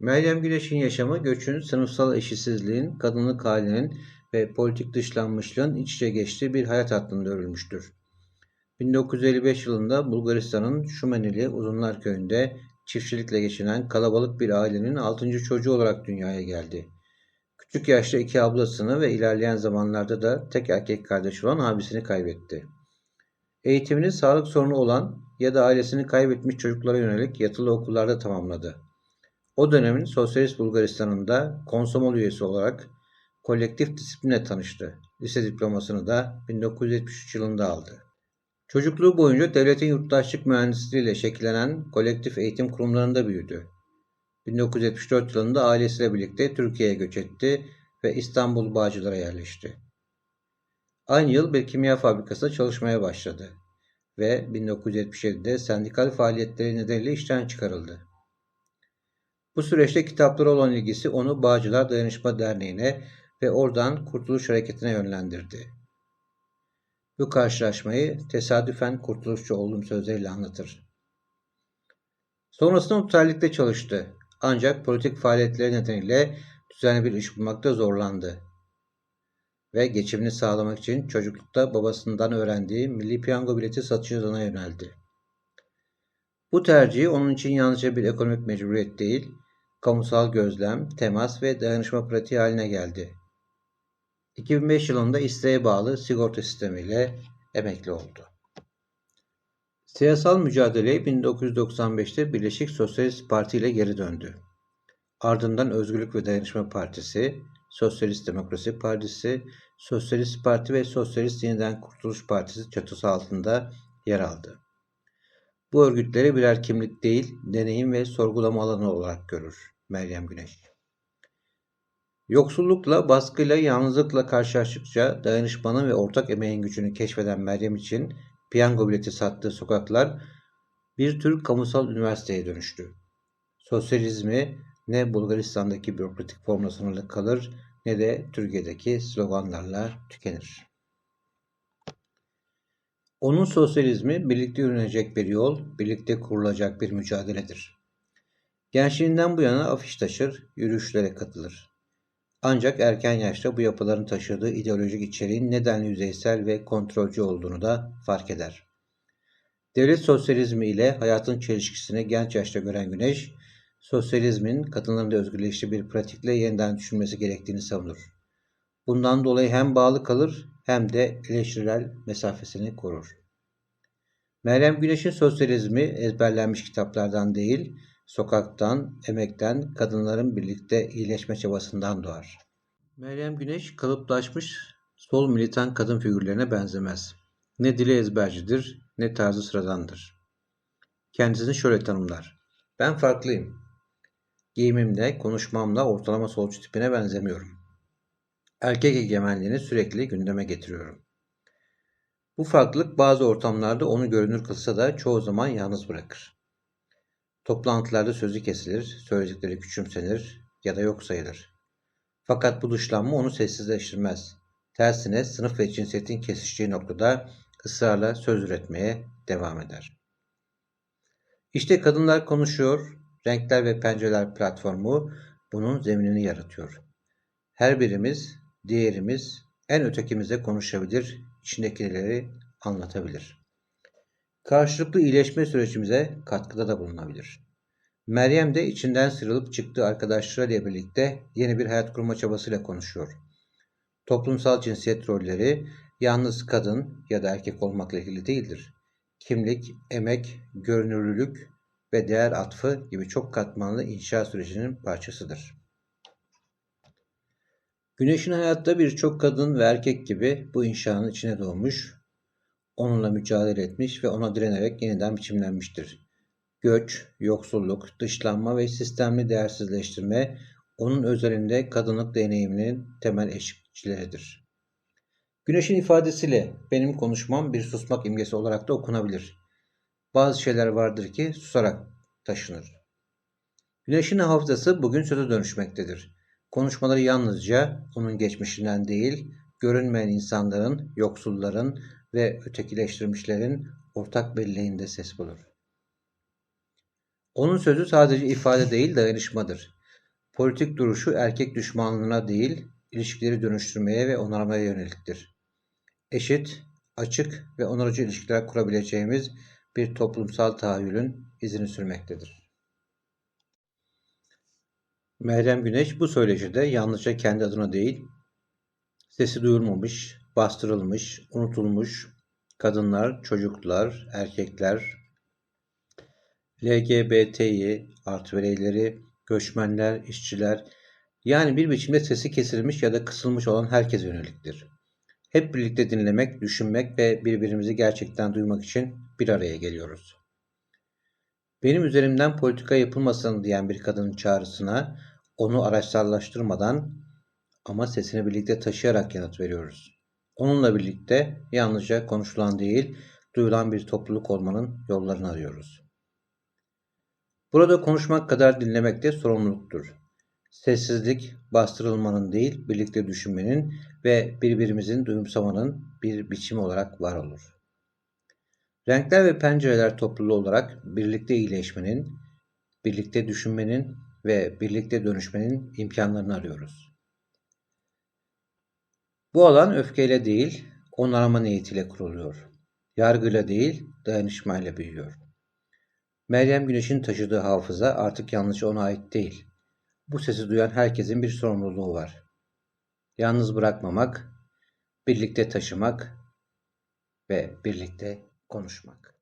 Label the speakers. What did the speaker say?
Speaker 1: Meryem Güneş'in yaşamı göçün, sınıfsal eşitsizliğin, kadınlık halinin ve politik dışlanmışlığın iç içe geçtiği bir hayat hattında örülmüştür. 1955 yılında Bulgaristan'ın Şumenili Uzunlar Köyü'nde çiftçilikle geçinen kalabalık bir ailenin 6. çocuğu olarak dünyaya geldi. Küçük yaşta iki ablasını ve ilerleyen zamanlarda da tek erkek kardeş olan abisini kaybetti. Eğitimini sağlık sorunu olan ya da ailesini kaybetmiş çocuklara yönelik yatılı okullarda tamamladı. O dönemin Sosyalist Bulgaristan'ında konsomol üyesi olarak kolektif disipline tanıştı. Lise diplomasını da 1973 yılında aldı. Çocukluğu boyunca devletin yurttaşlık mühendisliğiyle şekillenen kolektif eğitim kurumlarında büyüdü. 1974 yılında ailesiyle birlikte Türkiye'ye göç etti ve İstanbul Bağcılar'a yerleşti. Aynı yıl bir kimya fabrikasında çalışmaya başladı ve 1977'de sendikal faaliyetleri nedeniyle işten çıkarıldı. Bu süreçte kitaplara olan ilgisi onu Bağcılar Dayanışma Derneği'ne ve oradan Kurtuluş Hareketi'ne yönlendirdi. Bu karşılaşmayı tesadüfen kurtuluşçu olduğum sözleriyle anlatır. Sonrasında noterlikte çalıştı. Ancak politik faaliyetleri nedeniyle düzenli bir iş bulmakta zorlandı. Ve geçimini sağlamak için çocuklukta babasından öğrendiği milli piyango bileti satıcılığına yöneldi. Bu tercihi onun için yalnızca bir ekonomik mecburiyet değil, kamusal gözlem, temas ve dayanışma pratiği haline geldi. 2005 yılında isteğe bağlı sigorta sistemiyle emekli oldu. Siyasal mücadeleye 1995'te Birleşik Sosyalist Parti ile geri döndü. Ardından Özgürlük ve Dayanışma Partisi, Sosyalist Demokrasi Partisi, Sosyalist Parti ve Sosyalist Yeniden Kurtuluş Partisi çatısı altında yer aldı. Bu örgütleri birer kimlik değil, deneyim ve sorgulama alanı olarak görür Meryem Güneş. Yoksullukla, baskıyla, yalnızlıkla karşılaştıkça dayanışmanın ve ortak emeğin gücünü keşfeden Meryem için piyango bileti sattığı sokaklar bir tür kamusal üniversiteye dönüştü. Sosyalizmi ne Bulgaristan'daki bürokratik formla sınırlı kalır ne de Türkiye'deki sloganlarla tükenir. Onun sosyalizmi birlikte yürünecek bir yol, birlikte kurulacak bir mücadeledir. Gençliğinden bu yana afiş taşır, yürüyüşlere katılır. Ancak erken yaşta bu yapıların taşıdığı ideolojik içeriğin neden yüzeysel ve kontrolcü olduğunu da fark eder. Devlet sosyalizmi ile hayatın çelişkisini genç yaşta gören Güneş, sosyalizmin kadınların da özgürleştiği bir pratikle yeniden düşünmesi gerektiğini savunur. Bundan dolayı hem bağlı kalır hem de eleştirel mesafesini korur. Meryem Güneş'in sosyalizmi ezberlenmiş kitaplardan değil, sokaktan, emekten, kadınların birlikte iyileşme çabasından doğar. Meryem Güneş kalıplaşmış sol militan kadın figürlerine benzemez. Ne dili ezbercidir, ne tarzı sıradandır. Kendisini şöyle tanımlar. Ben farklıyım. Giyimimle, konuşmamla ortalama solcu tipine benzemiyorum. Erkek egemenliğini sürekli gündeme getiriyorum. Bu farklılık bazı ortamlarda onu görünür kılsa da çoğu zaman yalnız bırakır. Toplantılarda sözü kesilir, söyledikleri küçümsenir ya da yok sayılır. Fakat bu dışlanma onu sessizleştirmez. Tersine sınıf ve cinsiyetin kesiştiği noktada ısrarla söz üretmeye devam eder. İşte Kadınlar Konuşuyor, Renkler ve Pencereler platformu bunun zeminini yaratıyor. Her birimiz, diğerimiz en ötekimize konuşabilir, içindekileri anlatabilir. Karşılıklı iyileşme sürecimize katkıda da bulunabilir. Meryem de içinden sıyrılıp çıktığı arkadaşlarıyla birlikte yeni bir hayat kurma çabasıyla konuşuyor. Toplumsal cinsiyet rolleri yalnız kadın ya da erkek olmakla ilgili değildir. Kimlik, emek, görünürlülük ve değer atfı gibi çok katmanlı inşa sürecinin parçasıdır. Güneş'in hayatta birçok kadın ve erkek gibi bu inşanın içine doğmuş, onunla mücadele etmiş ve ona direnerek yeniden biçimlenmiştir. Göç, yoksulluk, dışlanma ve sistemli değersizleştirme onun özelinde kadınlık deneyiminin temel eşlikçileridir. Güneşin ifadesiyle benim konuşmam bir susmak imgesi olarak da okunabilir. Bazı şeyler vardır ki susarak taşınır. Güneşin hafızası bugün söze dönüşmektedir. Konuşmaları yalnızca onun geçmişinden değil, görünmeyen insanların, yoksulların ve ötekileştirmişlerin ortak belleğinde ses bulur. Onun sözü sadece ifade değil dayanışmadır. Politik duruşu erkek düşmanlığına değil, ilişkileri dönüştürmeye ve onarmaya yöneliktir. Eşit, açık ve onarıcı ilişkiler kurabileceğimiz bir toplumsal tahayyülün izini sürmektedir. Meryem Güneş bu söyleşide yalnızca kendi adına değil, sesi duyulmamış, bastırılmış, unutulmuş kadınlar, çocuklar, erkekler, LGBT'yi, artı bireyleri, göçmenler, işçiler, yani bir biçimde sesi kesilmiş ya da kısılmış olan herkese yöneliktir. Hep birlikte dinlemek, düşünmek ve birbirimizi gerçekten duymak için bir araya geliyoruz. Benim üzerimden politika yapılmasın diyen bir kadının çağrısına onu araçsallaştırmadan ama sesini birlikte taşıyarak yanıt veriyoruz. Onunla birlikte yalnızca konuşulan değil, duyulan bir topluluk olmanın yollarını arıyoruz. Burada konuşmak kadar dinlemek de sorumluluktur. Sessizlik, bastırılmanın değil, birlikte düşünmenin ve birbirimizin duyumsamanın bir biçimi olarak var olur. Renkler ve pencereler topluluğu olarak birlikte iyileşmenin, birlikte düşünmenin ve birlikte dönüşmenin imkanlarını arıyoruz. Bu alan öfkeyle değil, onarma niyetiyle kuruluyor. Yargıyla değil, dayanışmayla büyüyor. Meryem Güneş'in taşıdığı hafıza artık yalnızca ona ait değil. Bu sesi duyan herkesin bir sorumluluğu var. Yalnız bırakmamak, birlikte taşımak ve birlikte konuşmak.